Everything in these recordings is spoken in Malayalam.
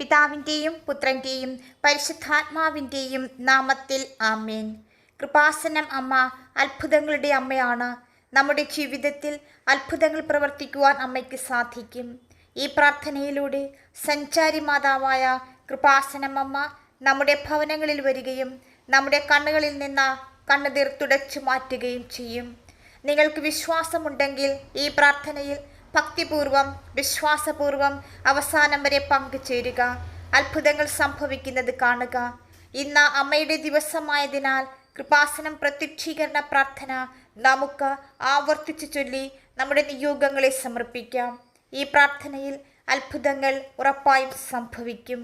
പിതാവിന്റെയും പുത്രന്റെയും പരിശുദ്ധാത്മാവിന്റെയും നാമത്തിൽ ആമേൻ. കൃപാസനം അമ്മ അത്ഭുതങ്ങളുടെ അമ്മയാണ്. നമ്മുടെ ജീവിതത്തിൽ അത്ഭുതങ്ങൾ പ്രവർത്തിക്കുവാൻ അമ്മയ്ക്ക് സാധിക്കും. ഈ പ്രാർത്ഥനയിലൂടെ സഞ്ചാരി മാതാവായ കൃപാസനം അമ്മ നമ്മുടെ ഭവനങ്ങളിൽ വരികയും നമ്മുടെ കണ്ണുകളിൽ നിന്ന് കണ്ണുതീർ തുടച്ചു മാറ്റുകയും ചെയ്യും. നിങ്ങൾക്ക് വിശ്വാസമുണ്ടെങ്കിൽ ഈ പ്രാർത്ഥനയിൽ ഭക്തിപൂർവം വിശ്വാസപൂർവം അവസാനം വരെ പങ്കുചേരുക. അത്ഭുതങ്ങൾ സംഭവിക്കുന്നത് കാണുക. ഇന്ന് അമ്മയുടെ ദിവസമായതിനാൽ കൃപാസനം പ്രത്യക്ഷീകരണ പ്രാർത്ഥന നമുക്ക് ആവർത്തിച്ചു ചൊല്ലി നമ്മുടെ നിയോഗങ്ങളെ സമർപ്പിക്കാം. ഈ പ്രാർത്ഥനയിൽ അത്ഭുതങ്ങൾ ഉറപ്പായും സംഭവിക്കും.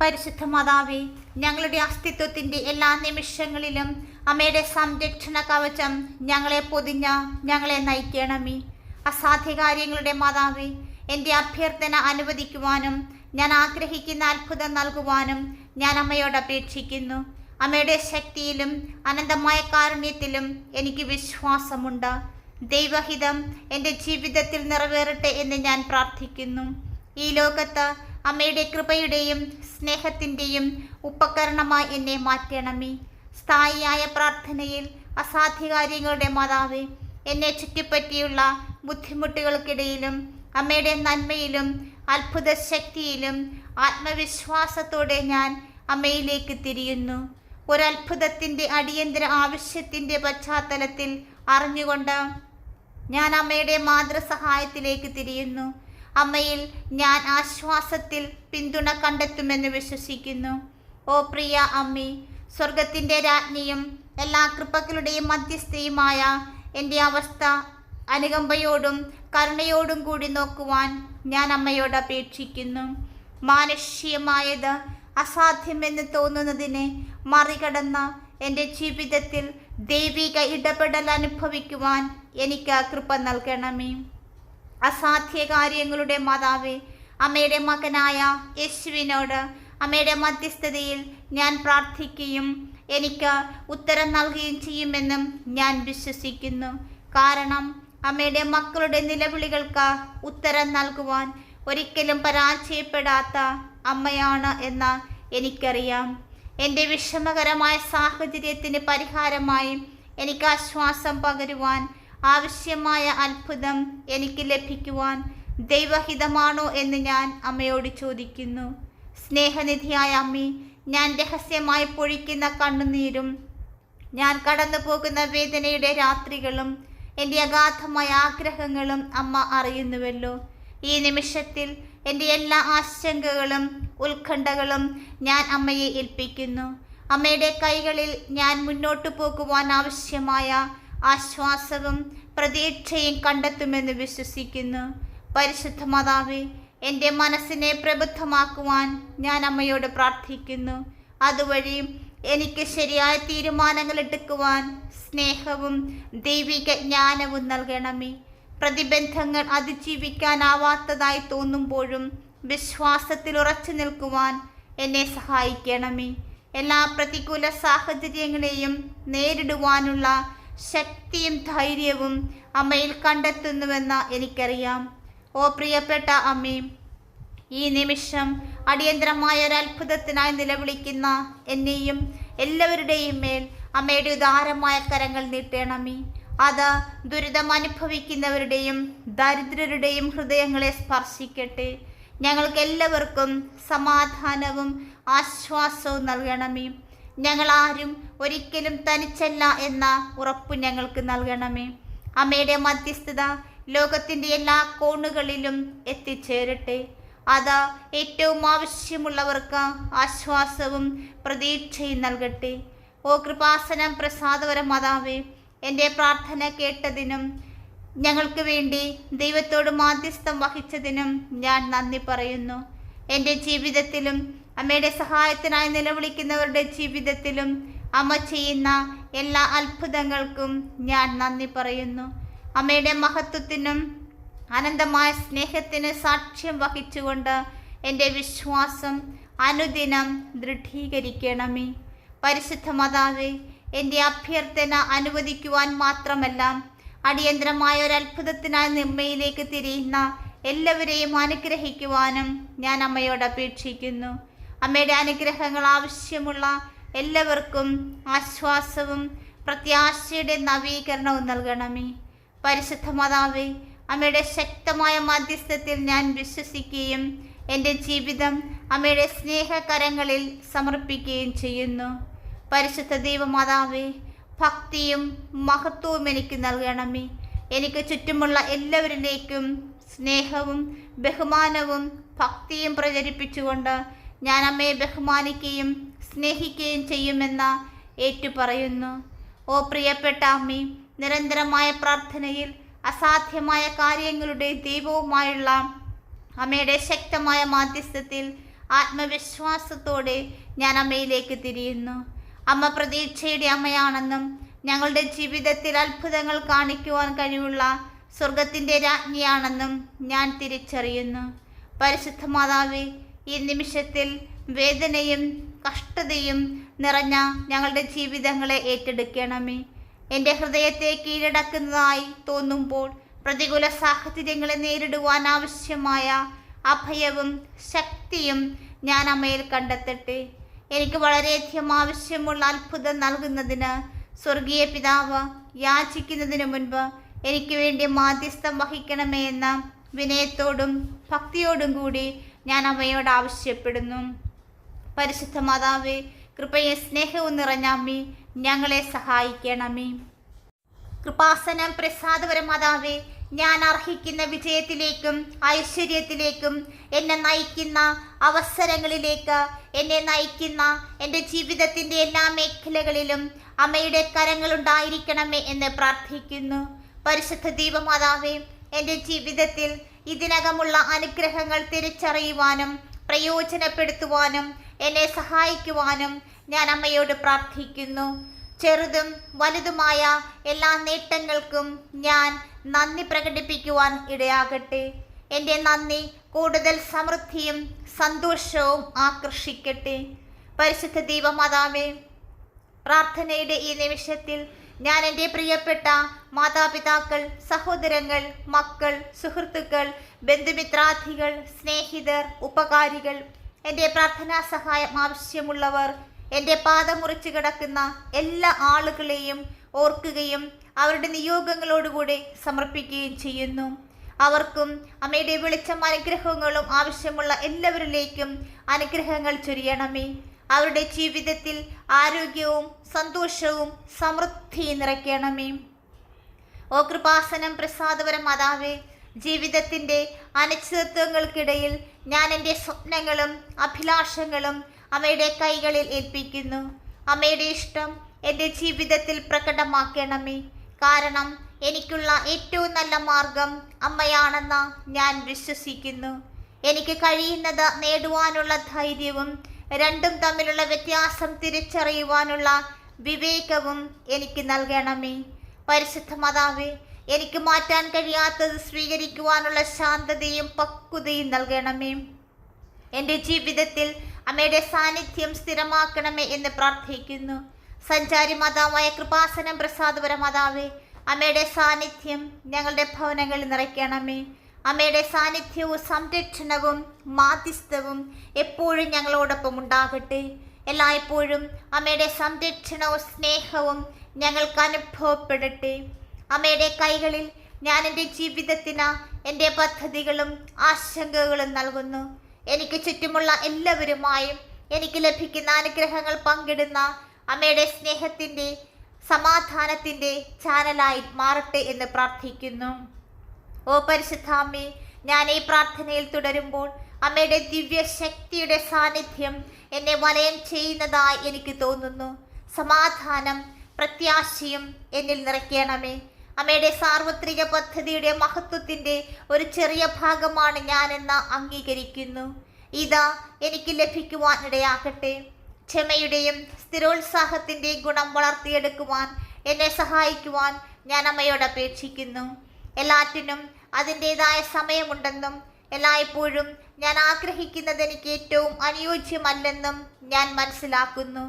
പരിശുദ്ധ മാതാവേ ഞങ്ങളുടെ അസ്തിത്വത്തിന്റെ എല്ലാ നിമിഷങ്ങളിലും അമ്മയുടെ സംരക്ഷണ കവചം ഞങ്ങളെ പൊതിഞ്ഞ ഞങ്ങളെ നയിക്കണമേ. അസാധ്യ കാര്യങ്ങളുടെ മാതാവേ എന്റെ അഭ്യർത്ഥന അനുവദിക്കുവാനും ഞാൻ ആഗ്രഹിക്കുന്ന അത്ഭുതം നൽകുവാനും ഞാൻ അമ്മയോട് അപേക്ഷിക്കുന്നു. അമ്മയുടെ ശക്തിയിലും അനന്തമായ കാരുണ്യത്തിലും എനിക്ക് വിശ്വാസമുണ്ട്. ദൈവഹിതം എന്റെ ജീവിതത്തിൽ നിറവേറട്ടെ എന്ന് ഞാൻ പ്രാർത്ഥിക്കുന്നു. ഈ ലോകത്ത് അമ്മയുടെ കൃപയുടെയും സ്നേഹത്തിന്റെയും ഉപകരണമായി എന്നെ മാറ്റണമേ. സ്ഥായിയായ പ്രാർത്ഥനയിൽ അസാധ്യകാര്യങ്ങളുടെ മാതാവ് എന്നെ ചുറ്റിപ്പറ്റിയുള്ള ബുദ്ധിമുട്ടുകൾക്കിടയിലും അമ്മയുടെ നന്മയിലും അത്ഭുത ശക്തിയിലും ആത്മവിശ്വാസത്തോടെ ഞാൻ അമ്മയിലേക്ക് തിരിയുന്നു. ഒരത്ഭുതത്തിന്റെ അടിയന്തര ആവശ്യത്തിന്റെ പശ്ചാത്തലത്തിൽ അറിഞ്ഞുകൊണ്ട് ഞാൻ അമ്മയുടെ മാതൃസഹായത്തിലേക്ക് തിരിയുന്നു. അമ്മയിൽ ഞാൻ ആശ്വാസത്തിൽ പിന്തുണ കണ്ടെത്തുമെന്ന് വിശ്വസിക്കുന്നു. ഓ പ്രിയ അമ്മി സ്വർഗത്തിന്റെ രാജ്ഞിയും എല്ലാ കൃപകളുടെയും മധ്യസ്ഥയുമായ എന്റെ അവസ്ഥ അനുകമ്പയോടും കരുണയോടും കൂടി നോക്കുവാൻ ഞാൻ അമ്മയോട് അപേക്ഷിക്കുന്നു. മാനുഷ്യമായത് അസാധ്യമെന്ന് തോന്നുന്നതിനെ മറികടന്ന എന്റെ ജീവിതത്തിൽ ദൈവിക ഇടപെടൽ അനുഭവിക്കുവാൻ എനിക്ക് കൃപ നൽകണമേ. അസാധ്യ കാര്യങ്ങളുടെ മാതാവേ അമ്മയുടെ മകനായ യേശുവിനോട് അമ്മയുടെ മധ്യസ്ഥതയിൽ ഞാൻ പ്രാർത്ഥിക്കുകയും എനിക്ക് ഉത്തരം നൽകുകയും ചെയ്യുമെന്നും ഞാൻ വിശ്വസിക്കുന്നു. കാരണം അമ്മയുടെ മക്കളുടെ നിലവിളികൾക്ക് ഉത്തരം നൽകുവാൻ ഒരിക്കലും പരാജയപ്പെടാത്ത അമ്മയാണ് എന്ന് എനിക്കറിയാം. എന്റെ വിഷമകരമായ സാഹചര്യത്തിന് പരിഹാരമായി എനിക്ക് ആശ്വാസം പകരുവാൻ ആവശ്യമായ അത്ഭുതം എനിക്ക് ലഭിക്കുവാൻ ദൈവഹിതമാണോ എന്ന് ഞാൻ അമ്മയോട് ചോദിക്കുന്നു. സ്നേഹനിധിയായ അമ്മി ഞാൻ രഹസ്യമായി പൊഴിക്കുന്ന കണ്ണുനീരും ഞാൻ കടന്നു പോകുന്ന വേദനയുടെ രാത്രികളും എന്റെ അഗാധമായ ആഗ്രഹങ്ങളും അമ്മ അറിയുന്നുവല്ലോ. ഈ നിമിഷത്തിൽ എന്റെ എല്ലാ ആശങ്കകളും ഉത്കണ്ഠകളും ഞാൻ അമ്മയെ ഏൽപ്പിക്കുന്നു. അമ്മയുടെ കൈകളിൽ ഞാൻ മുന്നോട്ടു പോകുവാൻ ആവശ്യമായ ആശ്വാസവും പ്രതീക്ഷയും കണ്ടെത്തുമെന്ന് വിശ്വസിക്കുന്നു. പരിശുദ്ധ മാതാവേ എന്റെ മനസ്സിനെ പ്രബുദ്ധമാക്കുവാൻ ഞാൻ അമ്മയോട് പ്രാർത്ഥിക്കുന്നു. അതുവഴി എനിക്ക് ശരിയായ തീരുമാനങ്ങൾ എടുക്കുവാൻ സ്നേഹവും ദൈവിക ജ്ഞാനവും നൽകണമേ. പ്രതിബന്ധങ്ങൾ അതിജീവിക്കാനാവാത്തതായി തോന്നുമ്പോഴും വിശ്വാസത്തിൽ ഉറച്ചു നിൽക്കുവാൻ എന്നെ സഹായിക്കണമേ. എല്ലാ പ്രതികൂല സാഹചര്യങ്ങളെയും നേരിടുവാനുള്ള ശക്തിയും ധൈര്യവും അമ്മയിൽ കണ്ടെത്തുന്നുവെന്ന് എനിക്കറിയാം. ഓ പ്രിയപ്പെട്ട അമ്മേ ഈ നിമിഷം അടിയന്തരമായ ഒരു അത്ഭുതത്തിനായി നിലവിളിക്കുന്ന എന്നെയും എല്ലാവരുടെയും മേൽ അമ്മയുടെ ഉദാരമായ കരങ്ങൾ നീട്ടണമേ. അത് ദുരിതം അനുഭവിക്കുന്നവരുടെയും ദരിദ്രരുടെയും ഹൃദയങ്ങളെ സ്പർശിക്കട്ടെ. ഞങ്ങൾക്ക് എല്ലാവർക്കും സമാധാനവും ആശ്വാസവും നൽകണമേ. ഞങ്ങൾ ആരും ഒരിക്കലും തനിച്ചല്ല എന്ന ഉറപ്പ് ഞങ്ങൾക്ക് നൽകണമേ. അമ്മയുടെ മധ്യസ്ഥത ലോകത്തിന്റെ എല്ലാ കോണുകളിലും എത്തിച്ചേരട്ടെ. അത് ഏറ്റവും ആവശ്യമുള്ളവർക്ക് ആശ്വാസവും പ്രതീക്ഷയും നൽകട്ടെ. ഓ കൃപാസനം പ്രസാദപര മാതാവേ എന്റെ പ്രാർത്ഥന കേട്ടതിനും ഞങ്ങൾക്ക് വേണ്ടി ദൈവത്തോട് മാധ്യസ്ഥം വഹിച്ചതിനും ഞാൻ നന്ദി പറയുന്നു. എന്റെ ജീവിതത്തിലും അമ്മയുടെ സഹായത്തിനായി നിലവിളിക്കുന്നവരുടെ ജീവിതത്തിലും അമ്മ ചെയ്യുന്ന എല്ലാ അത്ഭുതങ്ങൾക്കും ഞാൻ നന്ദി പറയുന്നു. അമ്മയുടെ മഹത്വത്തിനും അനന്തമായ സ്നേഹത്തിന് സാക്ഷ്യം വഹിച്ചുകൊണ്ട് എന്റെ വിശ്വാസം അനുദിനം ദൃഢീകരിക്കണമേ. പരിശുദ്ധ മാതാവേ എന്റെ അഭ്യർത്ഥന അനുവദിക്കുവാൻ മാത്രമല്ല അടിയന്തരമായ ഒരു അത്ഭുതത്തിനായി നിമ്മയിലേക്ക് തിരിയുന്ന എല്ലാവരെയും അനുഗ്രഹിക്കുവാനും ഞാൻ അമ്മയോട് അപേക്ഷിക്കുന്നു. അമ്മയുടെ അനുഗ്രഹങ്ങൾ ആവശ്യമുള്ള എല്ലാവർക്കും ആശ്വാസവും പ്രത്യാശയുടെ നവീകരണവും നൽകണമേ. പരിശുദ്ധ മാതാവേ അമ്മയുടെ ശക്തമായ മധ്യസ്ഥത്തിൽ ഞാൻ വിശ്വസിക്കുകയും എന്റെ ജീവിതം അമ്മയുടെ സ്നേഹകരങ്ങളിൽ സമർപ്പിക്കുകയും ചെയ്യുന്നു. പരിശുദ്ധ ദൈവമാതാവേ ഭക്തിയും മഹത്വവും എനിക്ക് നൽകണമേ. എനിക്ക് ചുറ്റുമുള്ള എല്ലാവരിലേക്കും സ്നേഹവും ബഹുമാനവും ഭക്തിയും പ്രചരിപ്പിച്ചുകൊണ്ട് ഞാൻ അമ്മയെ ബഹുമാനിക്കുകയും സ്നേഹിക്കുകയും ചെയ്യുമെന്ന് ഏറ്റുപറയുന്നു. ഓ പ്രിയപ്പെട്ട അമ്മേ നിരന്തരമായ പ്രാർത്ഥനയിൽ അസാധ്യമായ കാര്യങ്ങളുടെ ദൈവവുമായുള്ള അമ്മയുടെ ശക്തമായ മാധ്യസ്ഥത്തിൽ ആത്മവിശ്വാസത്തോടെ ഞാൻ അമ്മയിലേക്ക് തിരിയുന്നു. അമ്മ പ്രതീക്ഷയുടെ അമ്മയാണെന്നും ഞങ്ങളുടെ ജീവിതത്തിൽ അത്ഭുതങ്ങൾ കാണിക്കുവാൻ കഴിവുള്ള സ്വർഗത്തിന്റെ രാജ്ഞിയാണെന്നും ഞാൻ തിരിച്ചറിയുന്നു. പരിശുദ്ധ മാതാവേ ഈ നിമിഷത്തിൽ വേദനയും കഷ്ടതയും നിറഞ്ഞ ഞങ്ങളുടെ ജീവിതങ്ങളെ ഏറ്റെടുക്കണമേ. എന്റെ ഹൃദയത്തെ കീഴടക്കുന്നതായി തോന്നുമ്പോൾ പ്രതികൂല സാഹചര്യങ്ങളെ നേരിടുവാൻ ആവശ്യമായ അഭയവും ശക്തിയും ഞാൻ അമ്മയിൽ കണ്ടെത്തട്ടെ. എനിക്ക് വളരെയധികം ആവശ്യമുള്ള അത്ഭുതം നൽകുന്നതിന് സ്വർഗീയ പിതാവ് യാചിക്കുന്നതിന് മുൻപ് എനിക്ക് വേണ്ടി മാധ്യസ്ഥം വഹിക്കണമേ എന്ന വിനയത്തോടും ഭക്തിയോടും കൂടി ഞാൻ അമ്മയോട് ആവശ്യപ്പെടുന്നു. പരിശുദ്ധ മാതാവേ കൃപയെ സ്നേഹവും നിറഞ്ഞ അമ്മേ ഞങ്ങളെ സഹായിക്കണമേ. കൃപാസനം പ്രസാദപരമാതാവേ ഞാൻ അർഹിക്കുന്ന വിജയത്തിലേക്കും ഐശ്വര്യത്തിലേക്കും എന്നെ നയിക്കുന്ന അവസരങ്ങളിലേക്ക് എന്നെ നയിക്കുന്ന എന്റെ ജീവിതത്തിന്റെ എല്ലാ മേഖലകളിലും അമ്മയുടെ കരങ്ങളുണ്ടായിരിക്കണമേ എന്ന് പ്രാർത്ഥിക്കുന്നു. പരിശുദ്ധ ദീപമാതാവേ എന്റെ ജീവിതത്തിൽ ഇതിനകമുള്ള അനുഗ്രഹങ്ങൾ തിരിച്ചറിയുവാനും പ്രയോജനപ്പെടുത്തുവാനും എന്നെ സഹായിക്കുവാനും ഞാൻ അമ്മയോട് പ്രാർത്ഥിക്കുന്നു. ചെറുതും വലുതുമായ എല്ലാ നേട്ടങ്ങൾക്കും ഞാൻ നന്ദി പ്രകടിപ്പിക്കുവാൻ ഇടയാകട്ടെ. എന്റെ നന്ദി കൂടുതൽ സമൃദ്ധിയും സന്തോഷവും ആകർഷിക്കട്ടെ. പരിശുദ്ധ ദൈവമാതാവേ പ്രാർത്ഥനയുടെ ഈ നിമിഷത്തിൽ ഞാൻ എന്റെ പ്രിയപ്പെട്ട മാതാപിതാക്കൾ സഹോദരങ്ങൾ മക്കൾ സുഹൃത്തുക്കൾ ബന്ധുമിത്രാർത്ഥികൾ സ്നേഹിതർ ഉപകാരികൾ എന്റെ പ്രാർത്ഥനാ സഹായം ആവശ്യമുള്ളവർ എന്റെ പാദം മുറിച്ച് കിടക്കുന്ന എല്ലാ ആളുകളെയും ഓർക്കുകയും അവരുടെ നിയോഗങ്ങളോടുകൂടി സമർപ്പിക്കുകയും ചെയ്യുന്നു. അവർക്കും അമ്മയുടെ വെളിച്ചം അനുഗ്രഹങ്ങളും ആവശ്യമുള്ള എല്ലാവരിലേക്കും അനുഗ്രഹങ്ങൾ ചൊരിയണമേ. അവരുടെ ജീവിതത്തിൽ ആരോഗ്യവും സന്തോഷവും സമൃദ്ധിയും നിറയ്ക്കണമേ. ഓ കൃപാസനം പ്രസാദപരം മാതാവേ ജീവിതത്തിന്റെ അനിശ്ചിതത്വങ്ങൾക്കിടയിൽ ഞാൻ എന്റെ സ്വപ്നങ്ങളും അഭിലാഷങ്ങളും അമ്മയുടെ കൈകളിൽ ഏൽപ്പിക്കുന്നു. അമ്മയുടെ ഇഷ്ടം എന്റെ ജീവിതത്തിൽ പ്രകടമാക്കണമേ. കാരണം എനിക്കുള്ള ഏറ്റവും നല്ല മാർഗം അമ്മയാണെന്ന് ഞാൻ വിശ്വസിക്കുന്നു. എനിക്ക് കഴിയുന്നത് നേടുവാനുള്ള ധൈര്യവും രണ്ടും തമ്മിലുള്ള വ്യത്യാസം തിരിച്ചറിയുവാനുള്ള വിവേകവും എനിക്ക് നൽകണമേ. പരിശുദ്ധ മാതാവേ എനിക്ക് മാറ്റാൻ കഴിയാത്തത് സ്വീകരിക്കുവാനുള്ള ശാന്തതയും പക്വതയും നൽകണമേ. എന്റെ ജീവിതത്തിൽ അമ്മയുടെ സാന്നിധ്യം സ്ഥിരമാക്കണമേ എന്ന് പ്രാർത്ഥിക്കുന്നു. സഞ്ചാരി മാതാവായ കൃപാസനം പ്രസാദപര മാതാവേ അമ്മയുടെ സാന്നിധ്യം ഞങ്ങളുടെ ഭവനങ്ങളിൽ നിറയ്ക്കണമേ. അമ്മയുടെ സാന്നിധ്യവും സംരക്ഷണവും മാധ്യസ്ഥവും എപ്പോഴും ഞങ്ങളോടൊപ്പം ഉണ്ടാകട്ടെ. എല്ലായ്പ്പോഴും അമ്മയുടെ സംരക്ഷണവും സ്നേഹവും ഞങ്ങൾക്ക് അനുഭവപ്പെടട്ടെ. അമ്മയുടെ കൈകളിൽ ഞാൻ എന്റെ ജീവിതത്തിന് എന്റെ പദ്ധതികളും ആശങ്കകളും നൽകുന്നു. എനിക്ക് ചുറ്റുമുള്ള എല്ലാവരുമായും എനിക്ക് ലഭിക്കുന്ന അനുഗ്രഹങ്ങൾ പങ്കിടുന്ന അമ്മയുടെ സ്നേഹത്തിന്റെ സമാധാനത്തിന്റെ ചാനലായി മാറട്ടെ എന്ന് പ്രാർത്ഥിക്കുന്നു. ഓ പരിശുദ്ധാമ്മേ ഞാൻ ഈ പ്രാർത്ഥനയിൽ തുടരുമ്പോൾ അമ്മയുടെ ദിവ്യ ശക്തിയുടെ സാന്നിധ്യം എന്നെ വലയം ചെയ്യുന്നതായി എനിക്ക് തോന്നുന്നു. സമാധാനം പ്രത്യാശയും എന്നിൽ നിറയ്ക്കണമേ. അമ്മയുടെ സാർവത്രിക പദ്ധതിയുടെ മഹത്വത്തിന്റെ ഒരു ചെറിയ ഭാഗമാണ് ഞാനെന്ന് അംഗീകരിക്കുന്നു. ഇതാ എനിക്ക് ലഭിക്കുവാൻ ഇടയാക്കട്ടെ ക്ഷമയുടെയും സ്ഥിരോത്സാഹത്തിന്റെയും ഗുണം വളർത്തിയെടുക്കുവാൻ എന്നെ സഹായിക്കുവാൻ ഞാൻ അമ്മയോട് അപേക്ഷിക്കുന്നു. എല്ലാറ്റിനും അതിന്റെതായ സമയമുണ്ടെന്നും എല്ലായ്പ്പോഴും ഞാൻ ആഗ്രഹിക്കുന്നത് എനിക്ക് ഏറ്റവും അനുയോജ്യമല്ലെന്നും ഞാൻ മനസ്സിലാക്കുന്നു.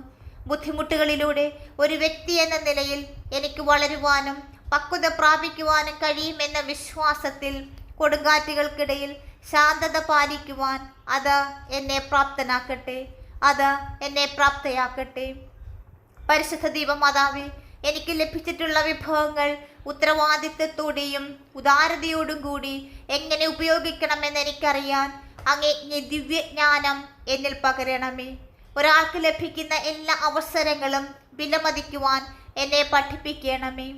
ബുദ്ധിമുട്ടുകളിലൂടെ ഒരു വ്യക്തി എന്ന നിലയിൽ എനിക്ക് വളരുവാനും പക്വത പ്രാപിക്കുവാനും കഴിയുമെന്ന വിശ്വാസത്തിൽ കൊടുങ്കാറ്റുകൾക്കിടയിൽ ശാന്തത പാലിക്കുവാൻ അത് എന്നെ പ്രാപ്തനാക്കട്ടെ. അത് എന്നെ പ്രാപ്തയാക്കട്ടെ. പരിശുദ്ധ ദീപമാതാവി എനിക്ക് ലഭിച്ചിട്ടുള്ള വിഭവങ്ങൾ ഉത്തരവാദിത്വത്തോടെയും ഉദാരതയോടും കൂടി എങ്ങനെ ഉപയോഗിക്കണമെന്ന് എനിക്കറിയാൻ അങ്ങേ ദിവ്യജ്ഞാനം എന്നിൽ പകരണമേ. ഒരാൾക്ക് ലഭിക്കുന്ന എല്ലാ അവസരങ്ങളും വിലമതിക്കുവാൻ എന്നെ പഠിപ്പിക്കണമേ.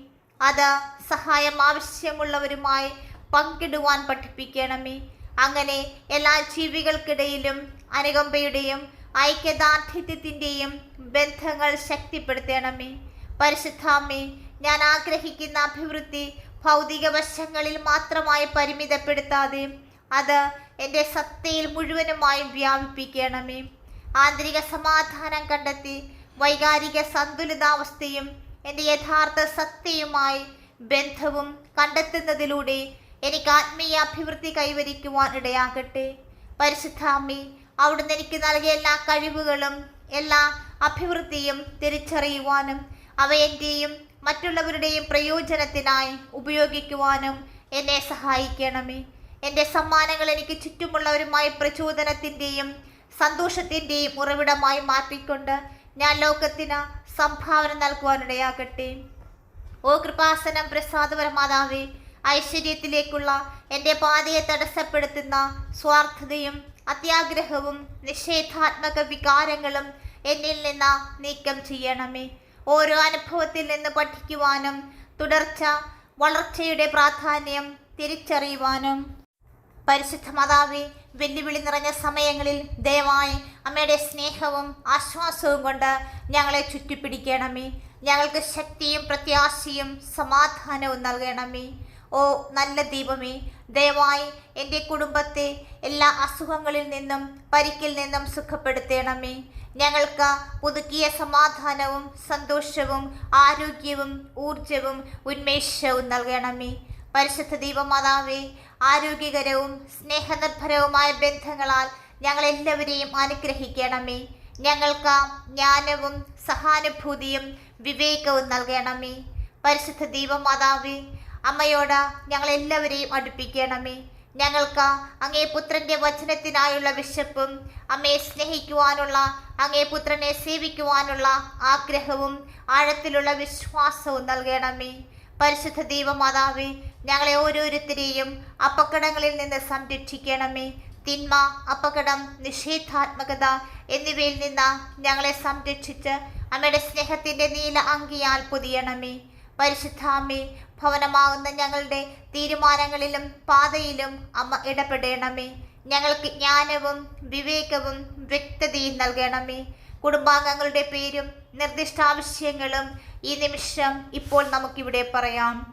അത് സഹായം ആവശ്യമുള്ളവരുമായി പങ്കിടുവാൻ പഠിപ്പിക്കണമേ. അങ്ങനെ എല്ലാ ജീവികൾക്കിടയിലും അനുകമ്പയുടെയും ഐക്യദാർഢ്യത്തിന്റെയും ബന്ധങ്ങൾ ശക്തിപ്പെടുത്തണമേ. പരിശുദ്ധാമ്മേ ഞാൻ ആഗ്രഹിക്കുന്ന അഭിവൃദ്ധി ഭൗതിക വശങ്ങളിൽ മാത്രമായി പരിമിതപ്പെടുത്താതെ അത് എന്റെ സത്തയിൽ മുഴുവനുമായും വ്യാപിപ്പിക്കണമേ. ആന്തരിക സമാധാനം കണ്ടെത്തി വൈകാരിക സന്തുലിതാവസ്ഥയും എന്റെ യഥാർത്ഥ സത്യയുമായി ബന്ധവും കണ്ടെത്തുന്നതിലൂടെ എനിക്ക് ആത്മീയ അഭിവൃദ്ധി കൈവരിക്കുവാൻ ഇടയാകട്ടെ. പരിശുദ്ധാമ്മി അവിടുന്ന് എനിക്ക് നൽകിയ എല്ലാ കഴിവുകളും എല്ലാ അഭിവൃദ്ധിയും തിരിച്ചറിയുവാനും അവ എന്റെയും മറ്റുള്ളവരുടെയും പ്രയോജനത്തിനായി ഉപയോഗിക്കുവാനും എന്നെ സഹായിക്കണമേ. എന്റെ സമ്മാനങ്ങൾ എനിക്ക് ചുറ്റുമുള്ളവരുമായി പ്രചോദനത്തിന്റെയും സന്തോഷത്തിന്റെയും ഉറവിടമായി മാറ്റിക്കൊണ്ട് ഞാൻ ലോകത്തിന് സംഭാവന നൽകുവാനിടയാകട്ടെ ഓ കൃപാസനം പ്രസാദപരമാതാവേ ഐശ്വര്യത്തിലേക്കുള്ള എന്റെ പാതയെ തടസ്സപ്പെടുത്തുന്ന സ്വാർത്ഥതയും അത്യാഗ്രഹവും നിഷേധാത്മക വികാരങ്ങളും എന്നിൽ നിന്ന് നീക്കം ചെയ്യണമേ. ഓരോ അനുഭവത്തിൽ നിന്ന് പഠിക്കുവാനും തുടർച്ച വളർച്ചയുടെ പ്രാധാന്യം തിരിച്ചറിയുവാനും. പരിശുദ്ധ മാതാവേ വെല്ലുവിളി നിറഞ്ഞ സമയങ്ങളിൽ ദയവായി അമ്മയുടെ സ്നേഹവും ആശ്വാസവും കൊണ്ട് ഞങ്ങളെ ചുറ്റിപ്പിടിക്കണമേ. ഞങ്ങൾക്ക് ശക്തിയും പ്രത്യാശയും സമാധാനവും നൽകണമേ. ഓ നല്ല ദീപമേ ദയവായി എന്റെ കുടുംബത്തെ എല്ലാ അസുഖങ്ങളിൽ നിന്നും പരിക്കിൽ നിന്നും സുഖപ്പെടുത്തണമേ. ഞങ്ങൾക്ക് പുതുക്കിയ സമാധാനവും സന്തോഷവും ആരോഗ്യവും ഊർജവും ഉന്മേഷവും നൽകണമേ. പരിശുദ്ധ ദീപമാതാവേ ആരോഗ്യകരവും സ്നേഹനിർഭരവുമായ ബന്ധങ്ങളാൽ ഞങ്ങൾ എല്ലാവരെയും അനുഗ്രഹിക്കണമേ. ഞങ്ങൾക്ക് ജ്ഞാനവും സഹാനുഭൂതിയും വിവേകവും നൽകണമേ. പരിശുദ്ധ ദീപമാതാവേ അമ്മയോട് ഞങ്ങൾ എല്ലാവരെയും അടുപ്പിക്കണമേ. ഞങ്ങൾക്ക് അങ്ങേ പുത്രന്റെ വചനത്തിനായുള്ള വിശപ്പും അമ്മയെ സ്നേഹിക്കുവാനുള്ള അങ്ങേ പുത്രനെ സേവിക്കുവാനുള്ള ആഗ്രഹവും ആഴത്തിലുള്ള വിശ്വാസവും നൽകണമേ. പരിശുദ്ധ ദൈവമാതാവേ ഞങ്ങളെ ഓരോരുത്തരെയും അപകടങ്ങളിൽ നിന്ന് സംരക്ഷിക്കണമേ. തിന്മ അപകടം നിഷേധാത്മകത എന്നിവയിൽ നിന്ന് ഞങ്ങളെ സംരക്ഷിച്ച് അമ്മയുടെ സ്നേഹത്തിന്റെ നീല അങ്കിയാൽ പൊതിയണമേ. പരിശുദ്ധാമ്മേ ഭവനമാകുന്ന ഞങ്ങളുടെ തീരുമാനങ്ങളിലും പാതയിലും അമ്മ ഇടപെടണമേ. ഞങ്ങൾക്ക് ജ്ഞാനവും വിവേകവും വ്യക്തതയും നൽകണമേ. കുടുംബാംഗങ്ങളുടെ പേരും നിർദ്ദിഷ്ട ആവശ്യങ്ങളും ഈ നിമിഷം ഇപ്പോൾ നമുക്കിവിടെ പറയാം.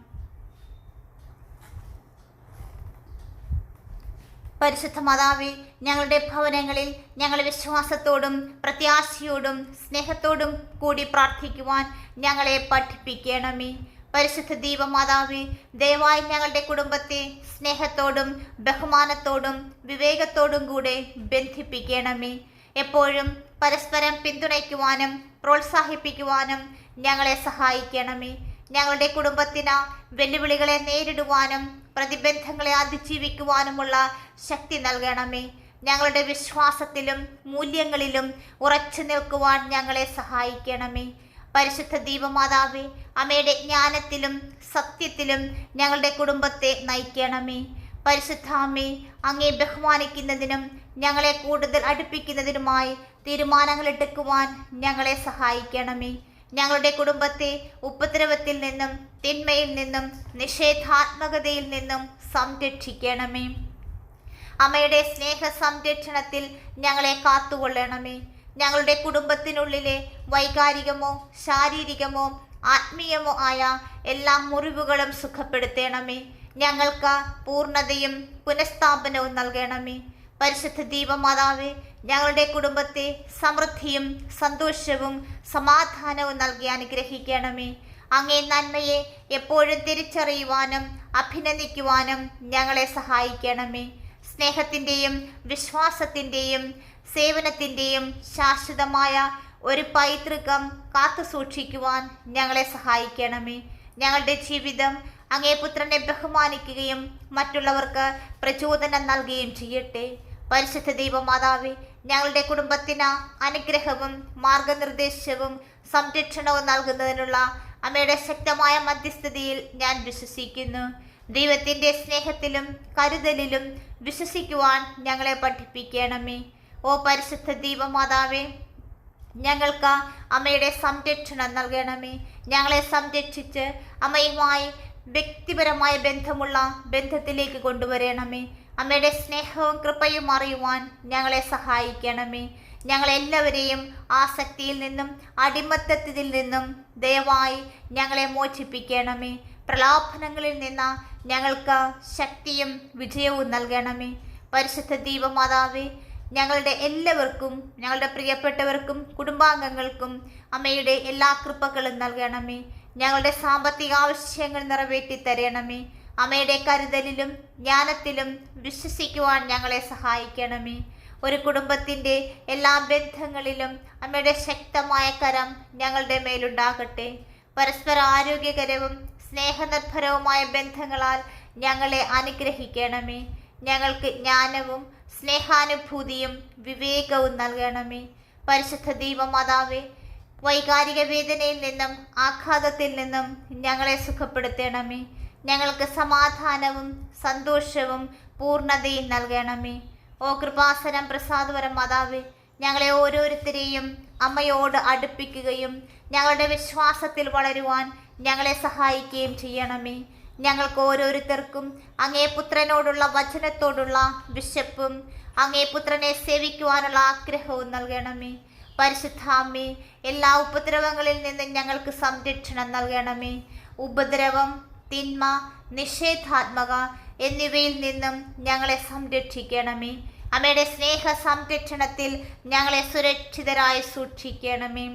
പരിശുദ്ധ മാതാവി ഞങ്ങളുടെ ഭവനങ്ങളിൽ ഞങ്ങൾ വിശ്വാസത്തോടും പ്രത്യാശയോടും സ്നേഹത്തോടും കൂടി പ്രാർത്ഥിക്കുവാൻ ഞങ്ങളെ പഠിപ്പിക്കണമേ. പരിശുദ്ധ ദീപമാതാവി ദയവായി ഞങ്ങളുടെ കുടുംബത്തെ സ്നേഹത്തോടും ബഹുമാനത്തോടും വിവേകത്തോടും കൂടെ ബന്ധിപ്പിക്കണമേ. എപ്പോഴും പരസ്പരം പിന്തുണയ്ക്കുവാനും പ്രോത്സാഹിപ്പിക്കുവാനും ഞങ്ങളെ സഹായിക്കണമേ. ഞങ്ങളുടെ കുടുംബത്തിന് വെല്ലുവിളികളെ നേരിടുവാനും പ്രതിബന്ധങ്ങളെ അതിജീവിക്കുവാനുമുള്ള ശക്തി നൽകണമേ. ഞങ്ങളുടെ വിശ്വാസത്തിലും മൂല്യങ്ങളിലും ഉറച്ചു നിൽക്കുവാൻ ഞങ്ങളെ സഹായിക്കണമേ. പരിശുദ്ധ ദീപമാതാവേ അമ്മയുടെ ജ്ഞാനത്തിലും സത്യത്തിലും ഞങ്ങളുടെ കുടുംബത്തെ നയിക്കണമേ. പരിശുദ്ധ അമ്മേ അങ്ങേ ബഹുമാനിക്കുന്നതിനും ഞങ്ങളെ കൂടുതൽ അടുപ്പിക്കുന്നതിനുമായി തീരുമാനങ്ങൾ എടുക്കുവാൻ ഞങ്ങളെ സഹായിക്കണമേ. ഞങ്ങളുടെ കുടുംബത്തെ ഉപദ്രവത്തിൽ നിന്നും തിന്മയിൽ നിന്നും നിഷേധാത്മകതയിൽ നിന്നും സംരക്ഷിക്കണമേ. അമ്മയുടെ സ്നേഹ സംരക്ഷണത്തിൽ ഞങ്ങളെ കാത്തുകൊള്ളണമേ. ഞങ്ങളുടെ കുടുംബത്തിനുള്ളിലെ വൈകാരികമോ ശാരീരികമോ ആത്മീയമോ ആയ എല്ലാ മുറിവുകളും സുഖപ്പെടുത്തണമേ. ഞങ്ങൾക്ക് പൂർണതയും പുനഃസ്ഥാപനവും നൽകണമേ. പരിശുദ്ധ ദീപമാതാവേ ഞങ്ങളുടെ കുടുംബത്തെ സമൃദ്ധിയും സന്തോഷവും സമാധാനവും നൽകി അനുഗ്രഹിക്കണമേ. അങ്ങേ നന്മയെ എപ്പോഴും തിരിച്ചറിയുവാനും അഭിനന്ദിക്കുവാനും ഞങ്ങളെ സഹായിക്കണമേ. സ്നേഹത്തിന്റെയും വിശ്വാസത്തിന്റെയും സേവനത്തിന്റെയും ശാശ്വതമായ ഒരു പൈതൃകം കാത്തു സൂക്ഷിക്കുവാൻ ഞങ്ങളെ സഹായിക്കണമേ. ഞങ്ങളുടെ ജീവിതം അങ്ങേ പുത്രനെ ബഹുമാനിക്കുകയും മറ്റുള്ളവർക്ക് പ്രചോദനം നൽകുകയും ചെയ്യട്ടെ. പരിശുദ്ധ ദൈവമാതാവേ ഞങ്ങളുടെ കുടുംബത്തിന് അനുഗ്രഹവും മാർഗനിർദ്ദേശവും സംരക്ഷണവും നൽകുന്നതിനുള്ള അമ്മയുടെ ശക്തമായ മധ്യസ്ഥതയിൽ ഞാൻ വിശ്വസിക്കുന്നു. ദൈവത്തിന്റെ സ്നേഹത്തിലും കരുതലിലും വിശ്വസിക്കുവാൻ ഞങ്ങളെ പഠിപ്പിക്കണമേ. ഓ പരിശുദ്ധ ദൈവമാതാവേ ഞങ്ങൾക്ക് അമ്മയുടെ സംരക്ഷണം നൽകണമേ. ഞങ്ങളെ സംരക്ഷിച്ച് അമ്മയുമായി വ്യക്തിപരമായ ബന്ധമുള്ള ബന്ധത്തിലേക്ക് കൊണ്ടുവരണമേ. അമ്മയുടെ സ്നേഹവും കൃപയും അറിയുവാൻ ഞങ്ങളെ സഹായിക്കണമേ. ഞങ്ങളെല്ലാവരെയും ആസക്തിയിൽ നിന്നും അടിമത്തത്തിൽ നിന്നും ദയവായി ഞങ്ങളെ മോചിപ്പിക്കണമേ. പ്രലാപനങ്ങളിൽ നിന്ന് ഞങ്ങൾക്ക് ശക്തിയും വിജയവും നൽകണമേ. പരിശുദ്ധ ദീപമാതാവേ ഞങ്ങളുടെ എല്ലാവർക്കും ഞങ്ങളുടെ പ്രിയപ്പെട്ടവർക്കും കുടുംബാംഗങ്ങൾക്കും അമ്മയുടെ എല്ലാ കൃപകളും നൽകണമേ. ഞങ്ങളുടെ സാമ്പത്തിക ആവശ്യങ്ങൾ നിറവേറ്റി തരണമേ അമ്മയുടെ കരുതലിലും ജ്ഞാനത്തിലും വിശ്വസിക്കുവാൻ ഞങ്ങളെ സഹായിക്കണമേ. ഒരു കുടുംബത്തിന്റെ എല്ലാ ബന്ധങ്ങളിലും അമ്മയുടെ ശക്തമായ കരം ഞങ്ങളുടെ മേലുണ്ടാകട്ടെ. പരസ്പര ആരോഗ്യകരവും സ്നേഹനിർഭരവുമായ ബന്ധങ്ങളാൽ ഞങ്ങളെ അനുഗ്രഹിക്കണമേ. ഞങ്ങൾക്ക് ജ്ഞാനവും സ്നേഹാനുഭൂതിയും വിവേകവും നൽകണമേ. പരിശുദ്ധ ദീപമാതാവേ വൈകാരിക വേദനയിൽ നിന്നും ആഘാതത്തിൽ നിന്നും ഞങ്ങളെ സുഖപ്പെടുത്തണമേ. ഞങ്ങൾക്ക് സമാധാനവും സന്തോഷവും പൂർണതയും നൽകണമേ. ഓ കൃപാസനം പ്രസാദപരം മാതാവേ ഞങ്ങളെ ഓരോരുത്തരെയും അമ്മയോട് അടുപ്പിക്കുകയും ഞങ്ങളുടെ വിശ്വാസത്തിൽ വളരുവാൻ ഞങ്ങളെ സഹായിക്കുകയും ചെയ്യണമേ. ഞങ്ങൾക്ക് ഓരോരുത്തർക്കും അങ്ങേ പുത്രനോടുള്ള വചനത്തോടുള്ള വിശപ്പും അങ്ങേ പുത്രനെ സേവിക്കുവാനുള്ള ആഗ്രഹവും നൽകണമേ. പരിശുദ്ധാമ്മേ എല്ലാ ഉപദ്രവങ്ങളിൽ നിന്നും ഞങ്ങൾക്ക് സംരക്ഷണം നൽകണമേ. ഉപദ്രവം തിന്മ നിഷേധാത്മക എന്നിവയിൽ നിന്നും ഞങ്ങളെ സംരക്ഷിക്കണമേ. അമ്മയുടെ സ്നേഹ സംരക്ഷണത്തിൽ ഞങ്ങളെ സുരക്ഷിതരായി സൂക്ഷിക്കണമേ.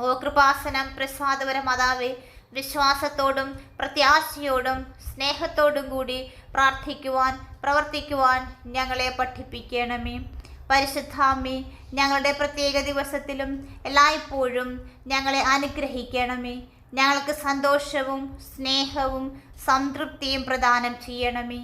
ഓ കൃപാസനം പ്രസാദപര മാതാവേ വിശ്വാസത്തോടും പ്രത്യാശയോടും സ്നേഹത്തോടും കൂടി പ്രാർത്ഥിക്കുവാൻ പ്രവർത്തിക്കുവാൻ ഞങ്ങളെ പഠിപ്പിക്കണമേ. പരിശുദ്ധാമ്മി ഞങ്ങളുടെ പ്രത്യേക ദിവസത്തിലും എല്ലായ്പ്പോഴും ഞങ്ങളെ അനുഗ്രഹിക്കണമേ. ഞങ്ങൾക്ക് സന്തോഷവും സ്നേഹവും സംതൃപ്തിയും പ്രദാനം ചെയ്യണമേ.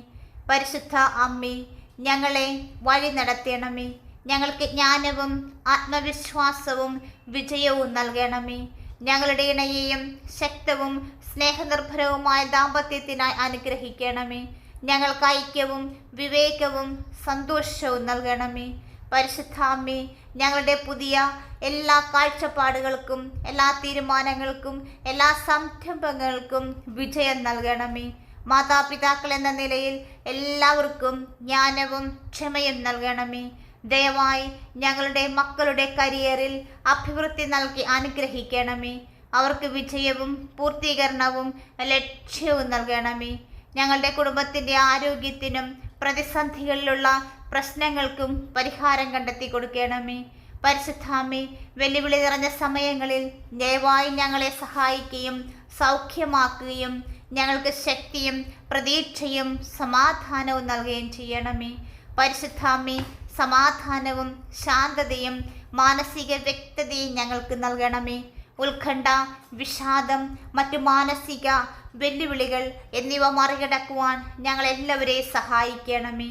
പരിശുദ്ധ അമ്മേ ഞങ്ങളെ വഴി നടത്തണമേ. ഞങ്ങൾക്ക് ജ്ഞാനവും ആത്മവിശ്വാസവും വിജയവും നൽകണമേ. ഞങ്ങളുടെ ഇണയെയും ശക്തവും സ്നേഹനിർഭരവുമായ ദാമ്പത്യത്തിനായി അനുഗ്രഹിക്കണമേ. ഞങ്ങൾക്ക് ഐക്യവും വിവേകവും സന്തോഷവും നൽകണമേ. പരിശുദ്ധാമ്മേ ഞങ്ങളുടെ പുതിയ എല്ലാ കാഴ്ചപ്പാടുകൾക്കും എല്ലാ തീരുമാനങ്ങൾക്കും എല്ലാ സംരംഭങ്ങൾക്കും വിജയം നൽകണമേ. മാതാപിതാക്കൾ എന്ന നിലയിൽ എല്ലാവർക്കും ജ്ഞാനവും ക്ഷമയും നൽകണമേ. ദയവായി ഞങ്ങളുടെ മക്കളുടെ കരിയറിൽ അഭിവൃദ്ധി നൽകി അനുഗ്രഹിക്കണമേ. അവർക്ക് വിജയവും പൂർത്തീകരണവും ലക്ഷ്യവും നൽകണമേ. ഞങ്ങളുടെ കുടുംബത്തിന്റെ ആരോഗ്യത്തിനും പ്രതിസന്ധികളിലുള്ള പ്രശ്നങ്ങൾക്കും പരിഹാരം കണ്ടെത്തി കൊടുക്കണമേ. പരിശുദ്ധാമേ വെല്ലുവിളി നിറഞ്ഞ സമയങ്ങളിൽ ദയവായി ഞങ്ങളെ സഹായിക്കുകയും സൗഖ്യമാക്കുകയും ഞങ്ങൾക്ക് ശക്തിയും പ്രതീക്ഷയും സമാധാനവും നൽകുകയും ചെയ്യണമേ. പരിശുദ്ധാമേ സമാധാനവും ശാന്തതയും മാനസിക വ്യക്തതയും ഞങ്ങൾക്ക് നൽകണമേ. ഉത്കണ്ഠ വിഷാദം മറ്റു മാനസിക വെല്ലുവിളികൾ എന്നിവ മറികടക്കുവാൻ ഞങ്ങളെല്ലാവരെയും സഹായിക്കണമേ.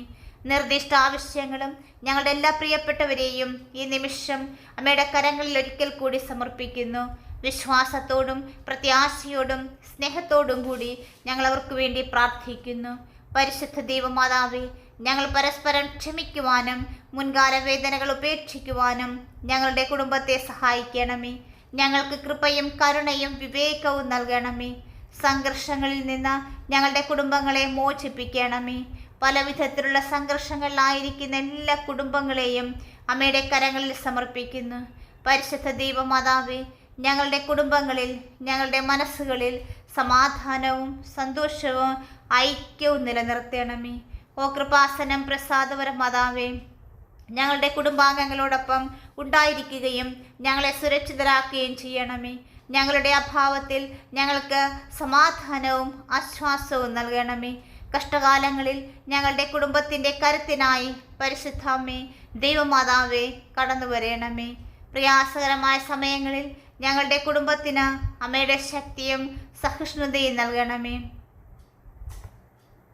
നിർദ്ദിഷ്ട ആവശ്യങ്ങളും ഞങ്ങളുടെ എല്ലാ പ്രിയപ്പെട്ടവരെയും ഈ നിമിഷം അമ്മയുടെ കരങ്ങളിൽ ഒരിക്കൽ കൂടി സമർപ്പിക്കുന്നു. വിശ്വാസത്തോടും പ്രത്യാശയോടും സ്നേഹത്തോടും കൂടി ഞങ്ങൾ അവർക്ക് വേണ്ടി പ്രാർത്ഥിക്കുന്നു. പരിശുദ്ധ ദൈവമാതാവേ ഞങ്ങൾ പരസ്പരം ക്ഷമിക്കുവാനും മുൻകാല വേദനകൾ ഉപേക്ഷിക്കുവാനും ഞങ്ങളുടെ കുടുംബത്തെ സഹായിക്കണമേ. ഞങ്ങൾക്ക് കൃപയും കരുണയും വിവേകവും നൽകണമേ. സംഘർഷങ്ങളിൽ നിന്ന് ഞങ്ങളുടെ കുടുംബങ്ങളെ മോചിപ്പിക്കണമേ. പല വിധത്തിലുള്ള സംഘർഷങ്ങളിലായിരിക്കുന്ന എല്ലാ കുടുംബങ്ങളെയും അമ്മയുടെ കരങ്ങളിൽ സമർപ്പിക്കുന്നു. പരിശുദ്ധ ദൈവമാതാവേ ഞങ്ങളുടെ കുടുംബങ്ങളിൽ ഞങ്ങളുടെ മനസ്സുകളിൽ സമാധാനവും സന്തോഷവും ഐക്യവും നിലനിർത്തണമേ. ഓ കൃപാസനം പ്രസാദപരം മാതാവേ ഞങ്ങളുടെ കുടുംബാംഗങ്ങളോടൊപ്പം ഉണ്ടായിരിക്കുകയും ഞങ്ങളെ സുരക്ഷിതരാക്കുകയും ചെയ്യണമേ. ഞങ്ങളുടെ അഭാവത്തിൽ ഞങ്ങൾക്ക് സമാധാനവും ആശ്വാസവും നൽകണമേ. കഷ്ടകാലങ്ങളിൽ ഞങ്ങളുടെ കുടുംബത്തിന്റെ കരുത്തിനായി പരിശുദ്ധാമ്മേ ദൈവമാതാവേ കടന്നു വരയണമേ പ്രയാസകരമായ സമയങ്ങളിൽ ഞങ്ങളുടെ കുടുംബത്തിന് അമ്മയുടെ ശക്തിയും സഹിഷ്ണുതയും നൽകണമേ.